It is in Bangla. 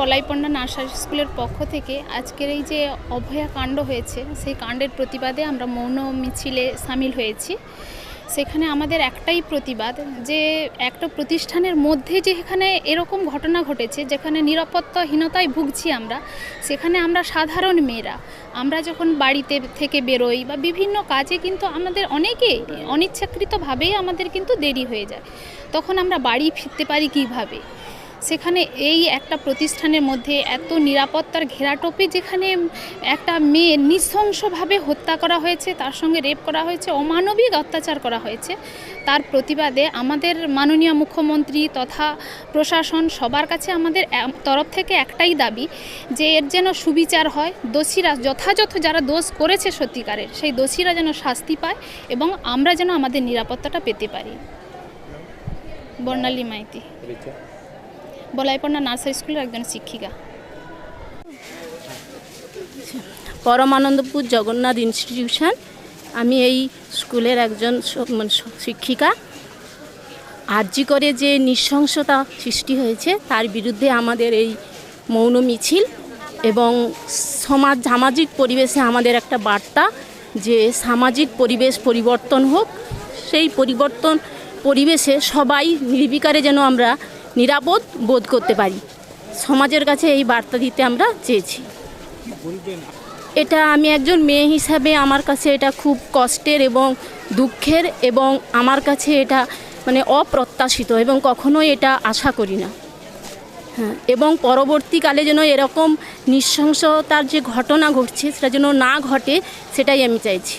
বলাইপন্ডা নার্সারি স্কুলের পক্ষ থেকে আজকের এই যে অভয়া কাণ্ড হয়েছে, সেই কাণ্ডের প্রতিবাদে আমরা মৌন মিছিলে সামিল হয়েছি। সেখানে আমাদের একটাই প্রতিবাদ যে একটা প্রতিষ্ঠানের মধ্যে যে এখানে এরকম ঘটনা ঘটেছে, যেখানে নিরাপত্তাহীনতায় ভুগছি আমরা, সেখানে আমরা সাধারণ মেয়েরা, আমরা যখন বাড়িতে থেকে বেরোই বা বিভিন্ন কাজে কিন্তু আমাদের অনেকেই অনিচ্ছাকৃতভাবেই আমাদের কিন্তু দেরি হয়ে যায়। তখন আমরা বাড়ি ফিরতে পারি কীভাবে? সেখানে এই একটা প্রতিষ্ঠানের মধ্যে এত নিরাপত্তার ঘেরাটোপে যেখানে একটা মেয়ে নৃশংসভাবে হত্যা করা হয়েছে, তার সঙ্গে রেপ করা হয়েছে, অমানবিক অত্যাচার করা হয়েছে, তার প্রতিবাদে আমাদের মাননীয় মুখ্যমন্ত্রী তথা প্রশাসন সবার কাছে আমাদের তরফ থেকে একটাই দাবি যে এর যেন সুবিচার হয়, দোষীরা যথাযথ যারা দোষ করেছে সত্যিকারের, সেই দোষীরা যেন শাস্তি পায় এবং আমরা যেন আমাদের নিরাপত্তাটা পেতে পারি। বর্ণালী মাইতি। বলাইপন্না নার্সারি স্কুলের একজন শিক্ষিকা। পরমানন্দপুর জগন্নাথ ইনস্টিটিউশন। আমি এই স্কুলের একজন মানে শিক্ষিকা। আর্জি করে যে নৃশংসতা সৃষ্টি হয়েছে, তার বিরুদ্ধে আমাদের এই মৌন মিছিল এবং সমাজ, সামাজিক পরিবেশে আমাদের একটা বার্তা যে সামাজিক পরিবেশ পরিবর্তন হোক, সেই পরিবর্তন পরিবেশে সবাই নির্বিকারে যেন আমরা নিরাপদ বোধ করতে পারি। সমাজের কাছে এই বার্তা দিতে আমরা চেয়েছি। এটা আমি একজন মেয়ে হিসাবে আমার কাছে এটা খুব কষ্টের এবং দুঃখের এবং আমার কাছে এটা মানে অপ্রত্যাশিত এবং কখনোই এটা আশা করি না। হ্যাঁ এবং পরবর্তীকালে যেন এরকম নৃশংসতার যে ঘটনা ঘটছে, সেটা যেন না ঘটে, সেটাই আমি চাইছি।